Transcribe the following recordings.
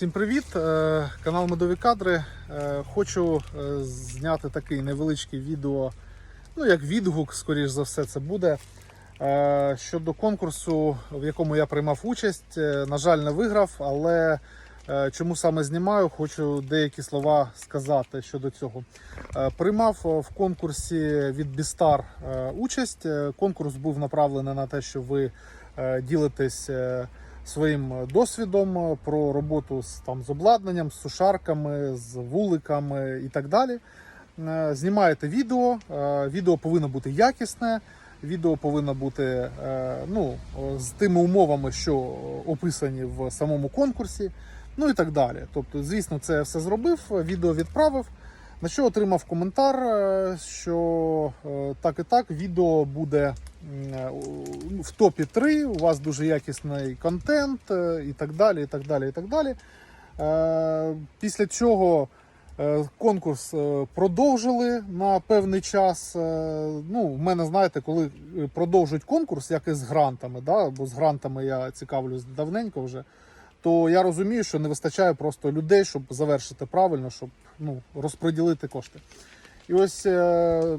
Всім привіт! Е, Канал Медові Кадри. Е, Хочу е, зняти такий невеличкий відео, ну як відгук, скоріш за все, це буде. Щодо конкурсу, в якому я приймав участь. На жаль, не виграв, але чому саме знімаю, хочу деякі слова сказати щодо цього. Приймав в конкурсі від Бістар участь. Конкурс був направлений на те, що ви ділитесь. Е, своїм досвідом е, про роботу з там з обладнанням, з сушарками, з вуликами і так далі. Е, Знімаєте відео. е, Відео повинно бути якісне. Відео повинно бути е, ну, з тими умовами, що описані в самому конкурсі, ну і так далі. Тобто, звісно, це все зробив, відео відправив. На що отримав коментар, е, що е, так і так відео буде е, у- в топі 3, у вас дуже якісний контент і так далі. і так далі, і так далі. Після цього е, конкурс продовжили на певний час. Ну, в мене, знаєте, коли продовжують конкурс, як і з грантами, да, бо з грантами я цікавлюсь давненько вже то я розумію, що не вистачає просто людей, щоб завершити правильно, щоб ну, розподілити кошти. І ось е,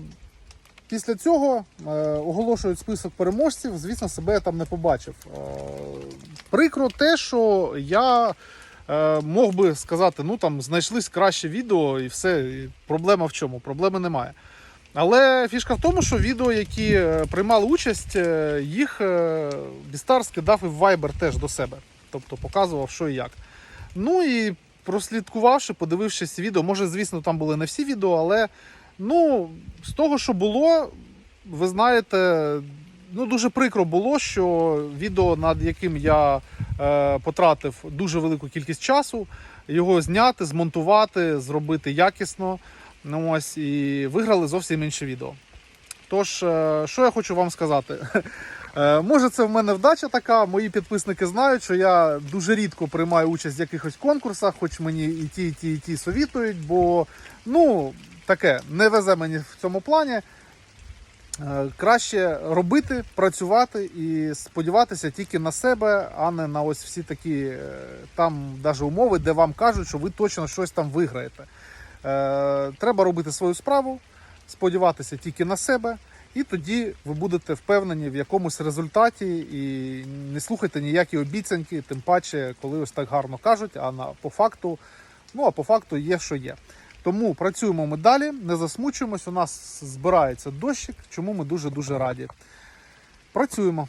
після цього е, оголошують список переможців. Звісно, себе я там не побачив. Е, прикро те, що я е, мог би сказати, ну там знайшлись краще відео і все. І проблема в чому? Проблеми немає. Але фішка в тому, що відео, які е, приймали участь, е, їх Бістар скидав і в Viber теж до себе. Тобто показував, що і як. Ну і прослідкувавши, подивившись відео, може, звісно, там були не всі відео, але ну, з того, що було, ви знаєте, ну дуже прикро було, що відео, над яким я е, потратив дуже велику кількість часу, його зняти, змонтувати, зробити якісно. Ну ось і виграли зовсім інше відео. Тож, е, що я хочу вам сказати? Е, Може, це в мене вдача така. Мої підписники знають, що я дуже рідко приймаю участь в якихось конкурсах, хоч мені і ті, і ті, і ті совітують, бо ну таке не везе мені в цьому плані. Е, Краще робити, працювати і сподіватися тільки на себе, а не на ось всі такі е, там даже умови, де вам кажуть, що ви точно щось там виграєте. Треба робити свою справу, сподіватися тільки на себе, і тоді ви будете впевнені в якомусь результаті і не слухайте ніякі обіцянки, тим паче, коли ось так гарно кажуть, а на по факту, ну а по факту є, що є. Тому працюємо ми далі, не засмучуємось. У нас збирається дощик, чому ми дуже дуже раді. Працюємо.